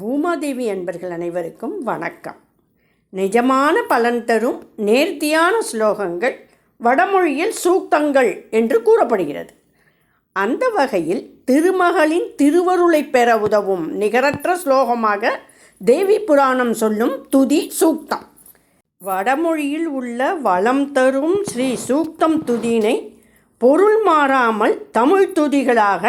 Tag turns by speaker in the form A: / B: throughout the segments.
A: பூமாதேவி அன்பர்கள் அனைவருக்கும் வணக்கம். நிஜமான பலன் தரும் நேர்த்தியான ஸ்லோகங்கள் வடமொழியில் சூக்தங்கள் என்று கூறப்படுகிறது. அந்த வகையில் திருமகளின் திருவருளை பெற உதவும் நிகரற்ற ஸ்லோகமாக தேவி புராணம் சொல்லும் துதி சூக்தம். வடமொழியில் உள்ள வளம் தரும் ஸ்ரீ சூக்தம் துதியினை பொருள் மாறாமல் தமிழ் துதிகளாக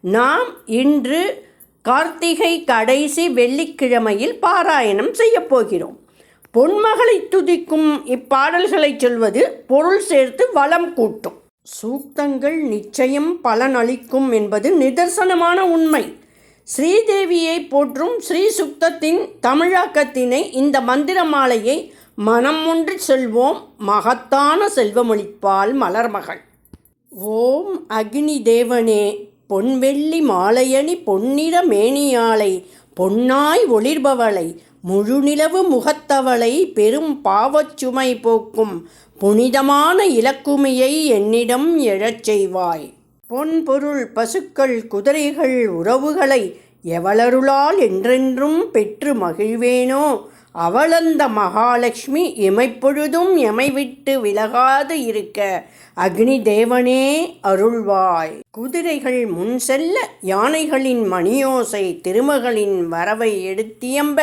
A: நாம் இன்று கார்த்திகை கடைசி வெள்ளிக்கிழமையில் பாராயணம் செய்யப் போகிறோம். பொன்மகளை துதிக்கும் இப்பாடல்களைச் சொல்வது பொருள் சேர்த்து வளம் கூட்டும். சூக்தங்கள் நிச்சயம் பலனளிக்கும் என்பது நிதர்சனமான உண்மை. ஸ்ரீதேவியை போற்றும் ஸ்ரீ சுக்தத்தின் தமிழாக்கத்தினை இந்த மந்திர மாலையை மனம் ஒன்று செல்வோம். மகத்தான செல்வமளிப்பால் மலர்மகள். ஓம் அக்னி தேவனே. பொன்வெள்ளி மாலையணி பொன்னிற மேனியாளை பொன்னாய் ஒளிர்பவளை முழுநிலவு முகத்தவளை பெரும் பாவச்சுமை போக்கும் புனிதமான இலக்குமியை என்னிடம் எழச் செய்வாய். பொன் பொருள் பசுக்கள் குதிரைகள் உறவுகளை எவளருளால் என்றென்றும் பெற்று மகிழ்வேனோ? அவளந்த மகாலட்சுமி எமைப்பொழுதும் எமை விட்டு விலகாது இருக்க. அக்னி தேவனே அருள்வாய். குதிரைகள் முன் செல்ல யானைகளின் மணியோசை திருமகளின் வரவை எடுத்தியம்ப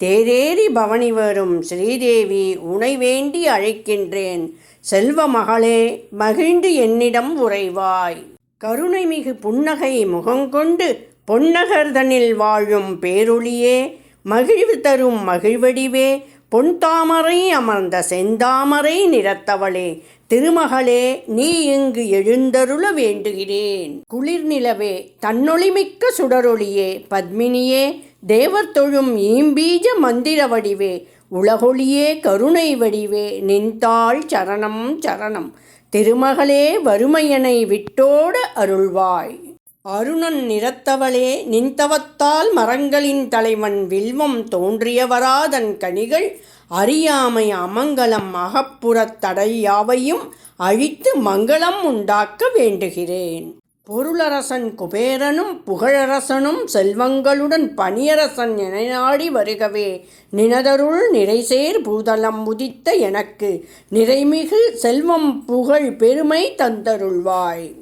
A: தேரேறி பவனி வரும் ஸ்ரீதேவி உனை வேண்டி அழைக்கின்றேன். செல்வ மகளே மகிழ்ந்து என்னிடம் உறைவாய். கருணைமிகு புன்னகை முகங்கொண்டு பொன்னகர்தனில் வாழும் பேரொளியே மகிழ்வு தரும் மகிழ்வடிவே பொன் தாமரை அமர்ந்த செந்தாமரை நிறத்தவளே திருமகளே நீ இங்கு எழுந்தருள வேண்டுகிறேன். குளிர் நிலவே தன்னொளிமிக்க சுடரொளியே பத்மினியே தேவர் தொழும் ஈம்பீஜ மந்திர வடிவே உலகொளியே கருணை வடிவே நின்றாள் சரணம் சரணம் திருமகளே வறுமையனை விட்டோட அருள்வாய். அருணன் நிறத்தவளே நின்தவத்தால் மரங்களின் தலைவன் வில்வம் தோன்றியவராதன் கனிகள் அறியாமை அமங்கலம் அகப்புறத் தடை யாவையும் அழித்து மங்களம் உண்டாக்க வேண்டுகிறேன். பொருளரசன் குபேரனும் புகழரசனும் செல்வங்களுடன் பணியரசன் என நாடி வருகவே நினதருள் நிறைசேர் பூதலம் உதித்த எனக்கு நிறைமிகு செல்வம் புகழ் பெருமை தந்தருள்வாய்.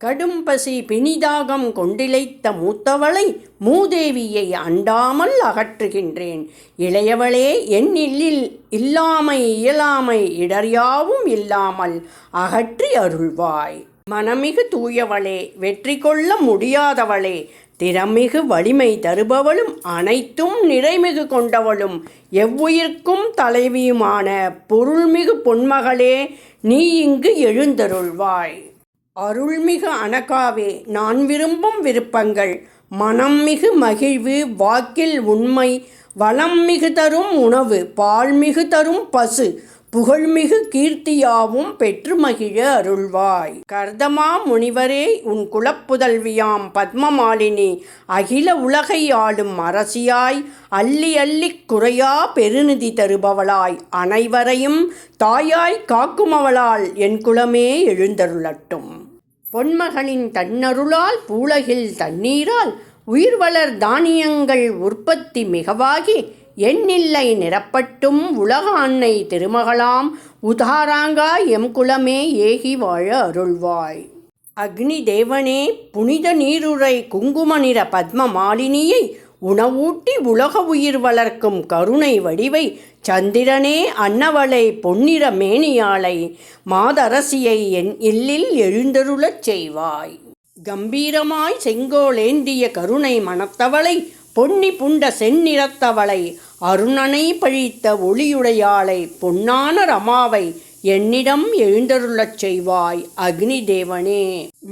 A: கடும் பசி பிணிதாகம் கொண்டிழைத்த மூத்தவளை மூதேவியை அண்டாமல் அகற்றுகின்றேன். இளையவளே என் இல்லில் இல்லாமை இயலாமை இடர்யாவும் இல்லாமல் அகற்றி அருள்வாய். மனமிகு தூயவளே வெற்றி கொள்ள முடியாதவளே திறமிகு வலிமை தருபவளும் அனைத்தும் நிறைமிகு கொண்டவளும் எவ்வுயிர்க்கும் தலைவியுமான பொருள்மிகு பொன்மகளே நீ இங்கு எழுந்தருள்வாய். அருள்மிகு அனகாவே நான் விரும்பும் விருப்பங்கள் மனம் மிகு மகிழ்வு வாக்கில் உண்மை வளம் மிகு தரும் உணவு பால் மிகு தரும் பசு புகழ்மிகு கீர்த்தியாவும் பெற்று மகிழ அருள்வாய். கர்தமா முனிவரே உன் குலப்புதல்வியாம் பத்மமாலினி அகில உலகை ஆளும் அரசியாய் அள்ளி அள்ளி குறையா பெருநிதி தருபவளாய் அனைவரையும் தாயாய் காக்குமவளால் என் குலமே எழுந்தருளட்டும். பொன்மகளின் தன்னருளால் பூலகில் தண்ணீரால் உயிர்வளர் தானியங்கள் உற்பத்தி மிகவாகி எண்ணில்லை நிரப்பட்டும் உலக அன்னை திருமகளாம் உதாராங்கா எம் குலமே ஏகி வாழ அருள்வாய். அக்னி தேவனே புனித நீருரை குங்கும நிற பத்ம மாலினியை உணவூட்டி உலக உயிர் வளர்க்கும் கருணை வடிவை சந்திரனே அன்னவளை பொன்னிற மேனியாளை மாதரசியை என் இல்லில் எழுந்தருளச் செய்வாய். கம்பீரமாய் செங்கோலேந்திய கருணை மணத்தவளை பொன்னி புண்ட செந்நிறத்தவளை அருணனை பழித்த ஒளியுடையாளை பொன்னான ரமாவை என்னிடம் எழுந்தருளச் செய்வாய் அக்னி தேவனே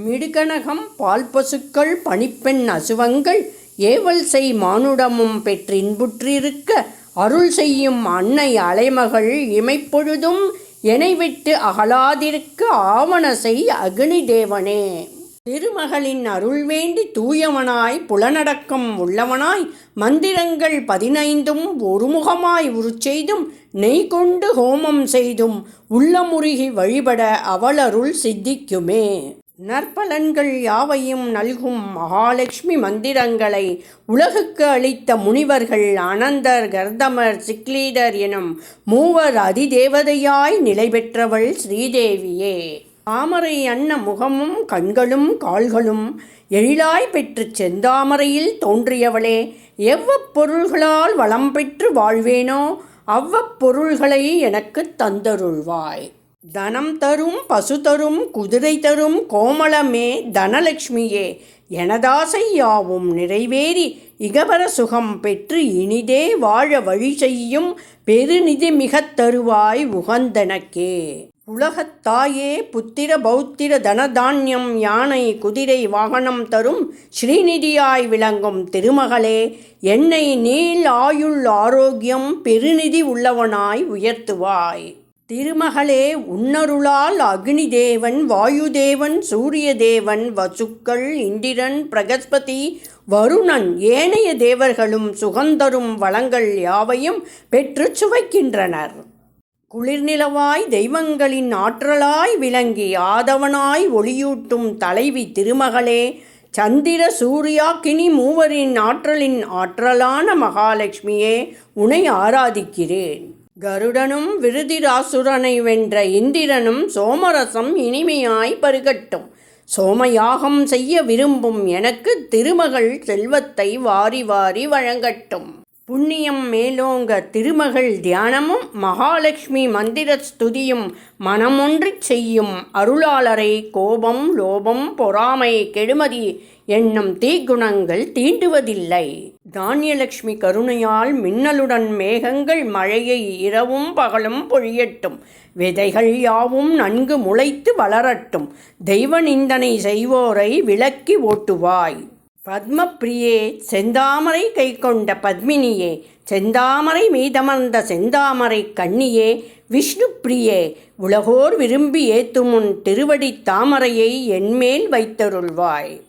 A: மிடுகனகம் பால் பசுக்கள் பனிப்பெண் அசுவங்கள் ஏவல் செய் மானுடமும் பெற்றின்புற்றிருக்க அருள் செய்யும் அன்னை அலைமகள் இமைப்பொழுதும் என்னை விட்டு அகலாதிருக்க ஆவண செய் அக்னி தேவனே. திருமகளின் அருள் வேண்டி தூயவனாய் புலனடக்கம் உள்ளவனாய் மந்திரங்கள் பதினைந்தும் ஒருமுகமாய் உருச்செய்தும் நெய் கொண்டு ஹோமம் செய்தும் உள்ளமுருகி வழிபட அவளருள் சித்திக்குமே. நற்பலன்கள் யாவையும் நல்கும் மகாலட்சுமி மந்திரங்களை உலகுக்கு அளித்த முனிவர்கள் அனந்தர் கர்தமர் சிக்லீடர் எனும் மூவர் அதிதேவதையாய் நிலை பெற்றவள் ஸ்ரீதேவியே. தாமரை அன்ன முகமும் கண்களும் கால்களும் எழிலாய் பெற்று செந்தாமரையில் தோன்றியவளே எவ்வப்பொருள்களால் வளம் பெற்று வாழ்வேனோ அவ்வப்பொருள்களை எனக்குத் தந்தருள்வாய். தனம் தரும் பசு தரும் குதிரை தரும் கோமளமே தனலக்ஷ்மியே. எனதாசை யாவும் நிறைவேறி இகபர சுகம் பெற்று இனிதே வாழ வழி செய்யும் பெருநிதி மிகத் தருவாய் உகந்தனக்கே. உலகத்தாயே புத்திர பௌத்திர தனதான்யம் யானை குதிரை வாகனம் தரும் ஸ்ரீநிதியாய் விளங்கும் திருமகளே என்னை நீள் ஆயுள் ஆரோக்கியம் பெருநிதி உள்ளவனாய் உயர்த்துவாய். திருமகளே உன்னருளால் அக்னிதேவன் வாயுதேவன் சூரியதேவன் வசுக்கள் இந்திரன் பிரகஸ்பதி வருணன் ஏனைய தேவர்களும் சுகந்தரும் வளங்கள் யாவையும் பெற்றுச் சுவைக்கின்றனர். குளிர்நிலவாய் தெய்வங்களின் ஆற்றலாய் விளங்கி ஆதவனாய் ஒளியூட்டும் தலைவி திருமகளே சந்திர சூர்யாக்கினி மூவரின் ஆற்றலின் ஆற்றலான மகாலட்சுமியே உனை ஆராதிக்கிறேன். கருடனும் விருதிராசுரனை வென்ற இந்திரனும் சோமரசம் இனிமையாய் பருகட்டும். சோமயாகம் செய்ய விரும்பும் எனக்கு திருமகள் செல்வத்தை வாரி வாரி வழங்கட்டும். புண்ணியம் மேலோங்க திருமகள் தியானமும் மகாலட்சுமி மந்திர ஸ்துதியும் மனமொன்றிச் செய்யும் அருளாளரை கோபம் லோபம் பொறாமை கெடுமதி என்னும் தீக்குணங்கள் தீண்டுவதில்லை. தானியலட்சுமி கருணையால் மின்னலுடன் மேகங்கள் மழையை இரவும் பகலும் பொழியட்டும். விதைகள் யாவும் நன்கு முளைத்து வளரட்டும். தெய்வ நிந்தனை செய்வோரை விலக்கி ஓட்டுவாய். பத்மப்பிரியே செந்தாமரை கை கொண்ட பத்மினியே செந்தாமரை மீதமர்ந்த செந்தாமரை கண்ணியே விஷ்ணு பிரியே உலகோர் விரும்பி ஏத்துமுன் திருவடி தாமரையை என்மேல் வைத்தருள்வாய்.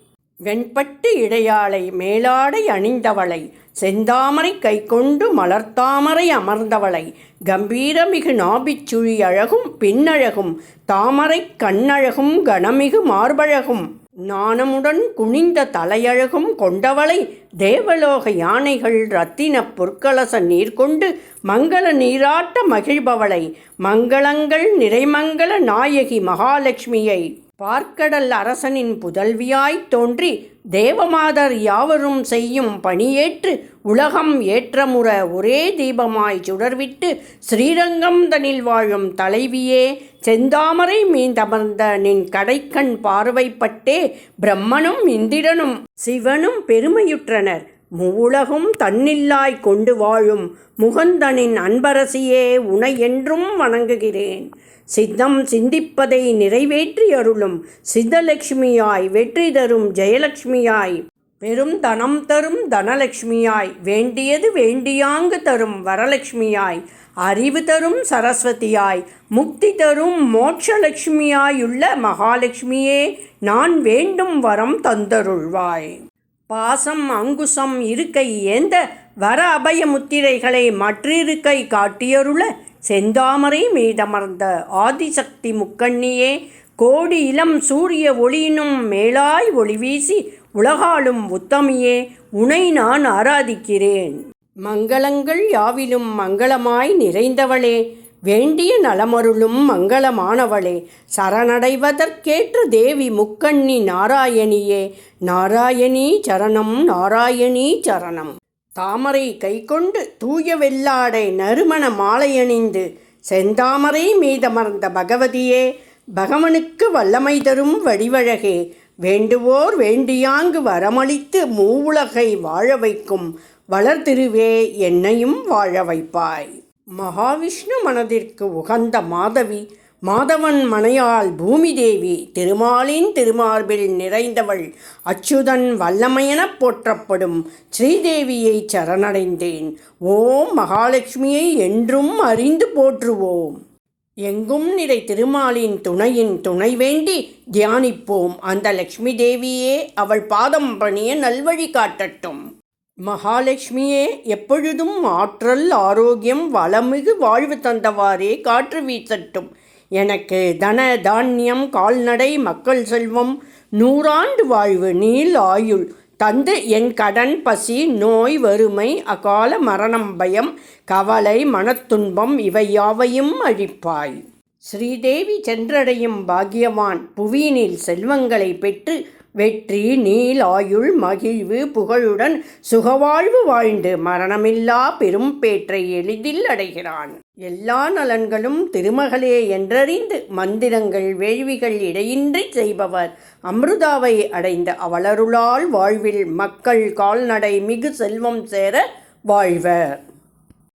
A: வெண்பட்டு இடையாளை மேலாடை அணிந்தவளை செந்தாமரை கை கொண்டு மலர்த்தாமரை அமர்ந்தவளை கம்பீரமிகு நாபிச்சுழி அழகும் பின்னழகும் தாமரை கண்ணழகும் கனமிகு மார்பழகும். நாணமுடன் குனிந்த தலையழகும் கொண்டவளை தேவலோக யானைகள் ரத்தின பொற்கலச நீர் கொண்டு மங்கள நீராட்ட மகிழ்பவளை மங்களங்கள் நிறைமங்கள நாயகி மகாலட்சுமியை. பார்க்கடல் அரசனின் புதல்வியாய்த் தோன்றி தேவமாதர் யாவரும் செய்யும் பணியேற்று உலகம் ஏற்றமுற ஒரே தீபமாய் சுடர்விட்டு ஸ்ரீரங்கம் தனில் வாழும் தலைவியே செந்தாமரை மீந்தமர்ந்த நின் கடைக்கண் பார்வைப்பட்டே பிரம்மனும் இந்திரனும் சிவனும் பெருமையுற்றனர். மூவுலகும் தன்னில்லாய் கொண்டு வாழும் முகந்தனின் அன்பரசியே உனை என்றும் வணங்குகிறேன். சித்தம் சிந்திப்பதை நிறைவேற்றி அருளும் சித்தலட்சுமியாய் வெற்றி தரும் ஜெயலட்சுமியாய் பெரும் தனம் தரும் தனலட்சுமியாய் வேண்டியது வேண்டியாங்கு தரும் வரலட்சுமியாய் அறிவு தரும் சரஸ்வதியாய் முக்தி தரும் மோட்சலட்சுமியாயுள்ள மகாலட்சுமியே நான் வேண்டும் வரம் தந்தருள்வாய். பாசம் அங்குசம் இருக்கை ஏந்த வர அபய முத்திரைகளை மற்றிருக்கை காட்டியருள செந்தாமரை மீதமர்ந்த ஆதிசக்தி முக்கண்ணியே கோடி இளம் சூரிய ஒளியினும் மேலாய் ஒளி வீசி உலகாளும் உத்தமியே உனை நான் ஆராதிக்கிறேன். மங்களங்கள் யாவிலும் மங்களமாய் நிறைந்தவளே வேண்டிய நலமருளும் மங்களமானவளே. சரணடைவதற்கேற்ற தேவி முக்கண்ணி நாராயணியே. நாராயணி சரணம் நாராயணி சரணம். தாமரை கைக்கொண்டு தூய வெள்ளாடை நறுமண மாலையணிந்து செந்தாமரை மீதமர்ந்த பகவதியே பகவனுக்கு வல்லமை தரும் வடிவழகே. வேண்டுவோர் வேண்டியாங்கு வரமளித்து மூவுலகை வாழ வைக்கும் வளர்திருவே என்னையும் வாழ வைப்பாய். மகாவிஷ்ணு மனதிற்கு உகந்த மாதவி மாதவன் மனையாள் பூமி தேவி திருமாலின் திருமார்பில் நிறைந்தவள் அச்சுதன் வல்லமையெனப் போற்றப்படும் ஸ்ரீதேவியை சரணடைந்தேன். ஓம் மகாலட்சுமியை என்றும் அறிந்து போற்றுவோம். எங்கும் நிறை திருமாலின் துணையின் துணை வேண்டி தியானிப்போம். அந்த லக்ஷ்மி தேவியே அவள் பாதம் பணிய நல்வழி காட்டட்டும். மகாலட்சுமியே எப்பொழுதும் ஆற்றல் ஆரோக்கியம் வளமிகு வாழ்வு தந்தவாறே காற்று வீசட்டும். எனக்கு தன தானியம் கால்நடை மக்கள் செல்வம் நூறாண்டு வாழ்வு நீள் ஆயுள் தந்து என் கடன் பசி நோய் வறுமை அகால மரணம் பயம் கவலை மனத்துன்பம் இவை யாவையும் அழிப்பாய். ஸ்ரீதேவி சென்றடையும் பாக்கியவான் புவியினில் செல்வங்களை பெற்று வெற்றி நீலாயுள் மகிழ்வு புகழுடன் சுகவாழ்வு வாழ்ந்து மரணமில்லா பெரும் பேற்றை எளிதில் அடைகிறான். எல்லா நலன்களும் திருமகளே என்றறிந்து மந்திரங்கள் வேள்விகள் இடையின்றி செய்பவர். அமிர்தாவை அடைந்த அவளருளால் வாழ்வில் மக்கள் கால்நடை மிகு செல்வம் சேர வாழ்வர்.